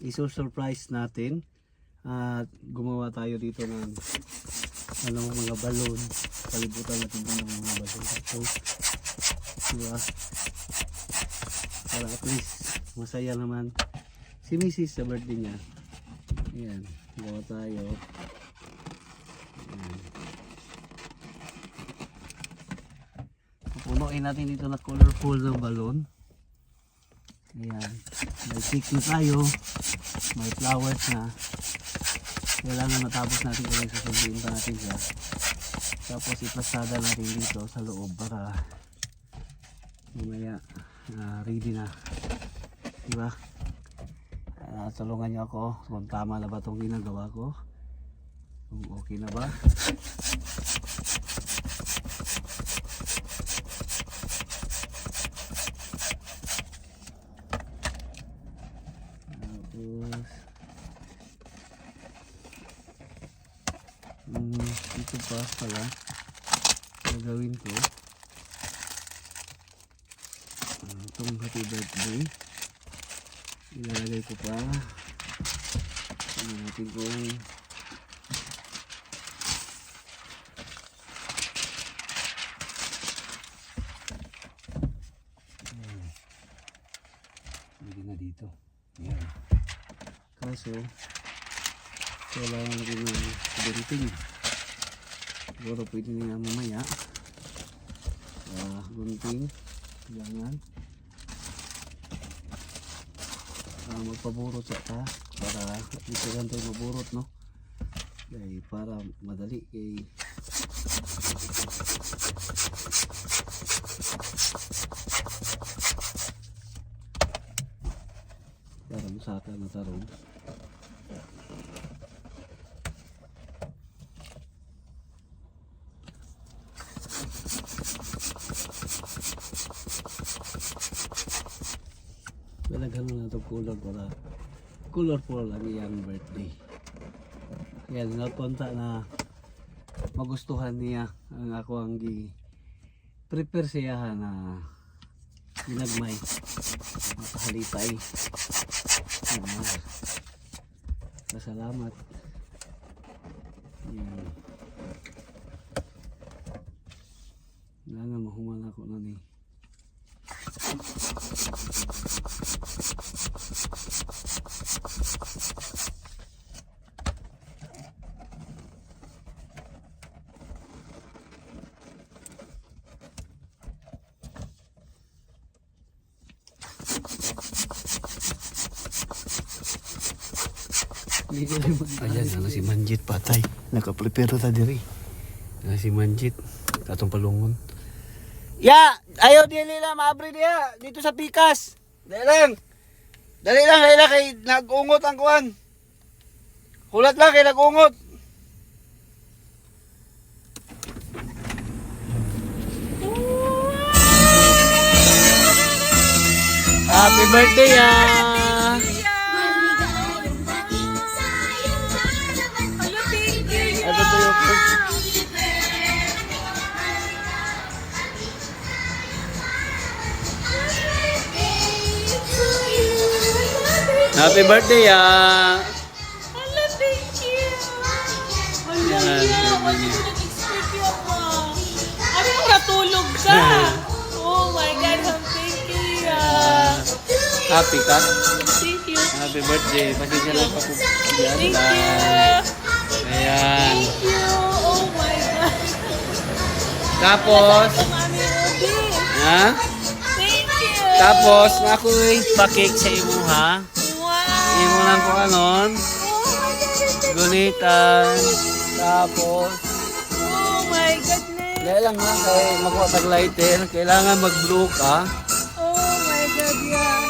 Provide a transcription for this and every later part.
iso-surprise natin at gumawa tayo dito ng ano, mga balon. Palibutan natin ng mga balon. So, diba? Para at least masaya naman si Mrs. sa birthday niya. Ayan, gawa tayo. Ayan. Pupunuin natin dito na colorful ng balon. Ayan. May na tayo. May flowers na. Kailangan matapos natin kung susunduin pa natin siya. Tapos iplasada natin dito sa loob para mamaya ah, ready na. Diba? Ah, tulungan niyo ako kung tama na ba itong ginagawa ko. Kung okay na ba. Tapos mm, ito pa pala gagawin ko Ah, itong happy birthday. Ilalagay ko pa. Ano natin kung Hmm. hindi na dito yan kaso kailangan natin ng gunting siguro pwede na mamaya. Ah gunting kailangan ah, magpaburot sa ta para dito lang tayo maburot no? Kay para madali kay para masaka na tarong color para colorful ang iyang birthday. Yan, napunta na magustuhan niya ang ako ang gi prepare siya na ginagmay makahalipay Yan. Pasalamat. Yan. Nga nga mahuman ako na ni. Ayan, ano si Manjit patay. Nakaprepare ta diri. Ano si Manjit, katong palungon. Ya, ayo dili lang maabri diya dito sa Pikas. Dali lang. Dali lang dali lang kay nagungot ang kuan. Kulat lang kay nagungot. Happy birthday ah! Happy birthday ah! Hello, thank you. Yeah. baby. Wala ko nag-expect yung Ano mo natulog ka? oh my God, thank you. Yeah. Happy ka? Thank you. Happy birthday. Pasensya lang pa po. Thank you. Ayan. Thank you. Oh my God. Tapos, ha? Thank you. Tapos, ako'y pakik sa imo ha. Imo lang ko anon. Gunitan. Tapos, Oh my goodness. dahil lang nga kay makuha tag lighter. Kailangan mag-blue ka. Oh my God, yeah.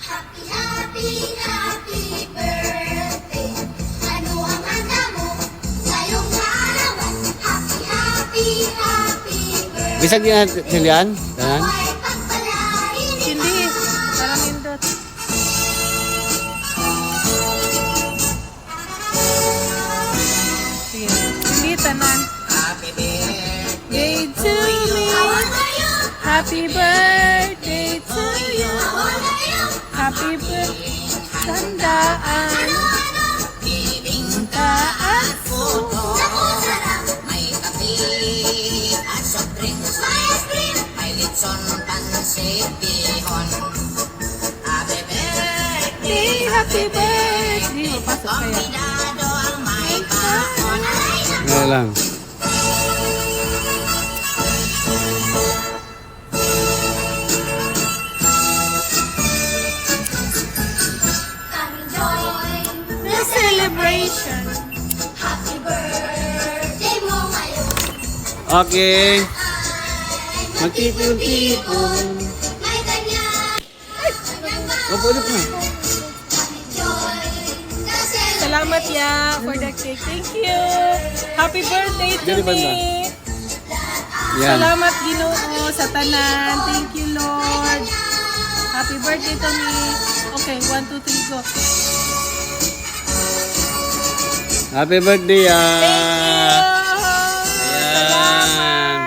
Happy, happy, happy birthday. Ano ang handa mo sa iyong kaarawan? Happy, happy, happy birthday. Bisag din natin yan. Tanan. Happy birthday to you. Happy birthday. tandaan. Sarap. May kape at soft drinks. May ice cream. May litson, pansit, bihon. Happy birthday. Happy birthday. Mapasok kaya. Kumbidado ang may bakon. Ano lang. Celebration. Happy birthday mo ngayon. Okay. Ay, Magtipon-tipon. May. Kanyang Opo, ulit na. Salamat ya for the cake. Thank you. Happy birthday to Dali me. Yan. Salamat Ginoo sa tanan. Thank you Lord. Happy birthday to me. Okay, one, two, three, go. Happy birthday, ah. you. Salamat.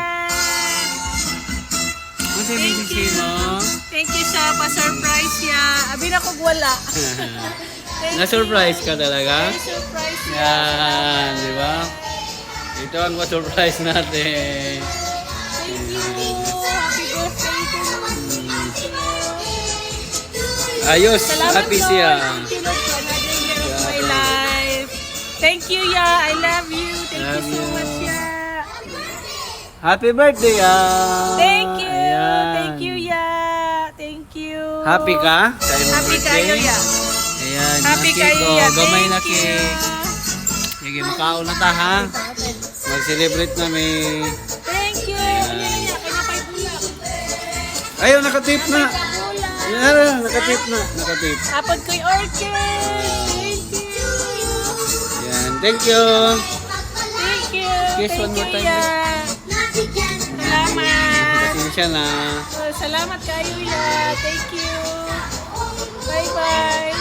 Ano sa Thank you. mo? Thank you siya. Pa-surprise ya. Abi na kog wala. Thank Na-surprise ka you. talaga? Very surprise ya. Yan, di ba? Ito ang ma-surprise natin. Thank you. Happy birthday to me. Ayos, Salamat happy Lord. siya. Thank you Lord for another year of my life. Thank you, Ya. I love you. Thank Love you so you. much, Ya. Happy birthday, ah. Thank you. Ayan. Thank you, Ya. Thank you. Happy ka? Iyong Happy kayo, Ya. Ayan, Happy kayo, Ya. Gamay na cake. Sige, makaon na ta, ha? Mag-celebrate na may... Thank you. Ya. Ayun, nakatip na. Yan, nakatip na. Nakatip. Apod ko'y orchid. Thank you. Thank you. Kiss Thank one more you, time, Salamat. Pasensya na. Oh, salamat kayo, Ya. Thank you. Bye-bye.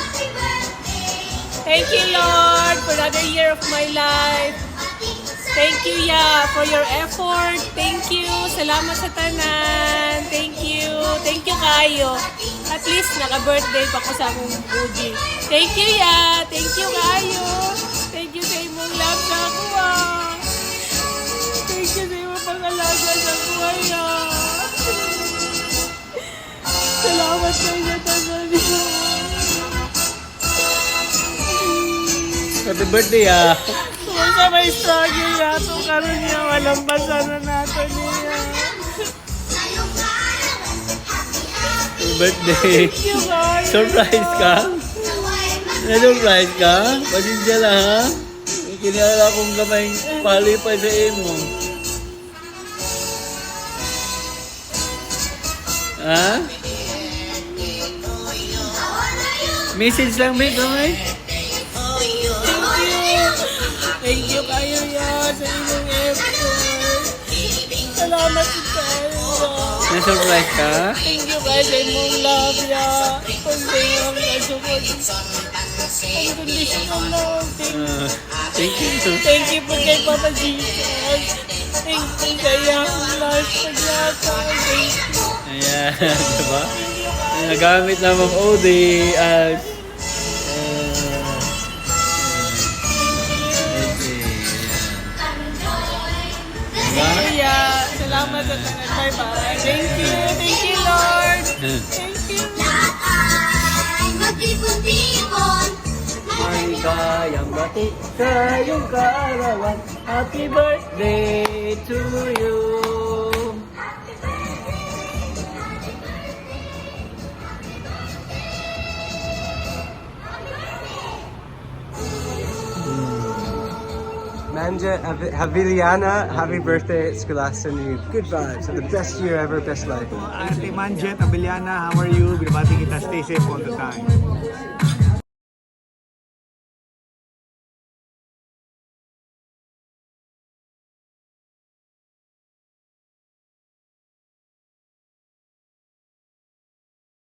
Thank you, Lord, for another year of my life. Thank you, Ya, for your effort. Thank you. Salamat sa tanan. Thank you. Thank you kayo. At least naka-birthday pa ko sa akong budi. Thank you, Ya. Thank you kayo. Sa pangalaga sa buhay, Ya. Salamat kayo sa tanan niyo. Happy birthday, ah. Kung may struggle nato karon niya, walang basa na nato niya. Happy birthday. Thank you, guys. Surprise ka? Na-surprise ka? Pasensya lang, ha? Kinala kong gamay palipay sa imo. Ha? Message lang, may gamay. Thank you. Thank you kayo sa inyong effort. Salamat po kayo. Na-surprise ka? Thank you guys sa imong love ya. Kung sa inyong nasukod. Ang conditional love. Thank you. Ah, thank you. Thank you po kay Papa Jesus. Thank you sa iyong last paglata. Thank you. Ayan, diba? Nagamit na Ma'am Odie as... Salamat sa tanan. Bye-bye. Thank you. Thank you, Lord. Thank you. Lahat ay magtipon-tipon. Maligayang bati sa iyong. Happy birthday to you. Manja Hav- Haviliana, happy birthday, Scholastic. Good vibes, the best year ever, best life. Ate Manjet Abiliana, how are you? Binabati kita, stay safe all the time.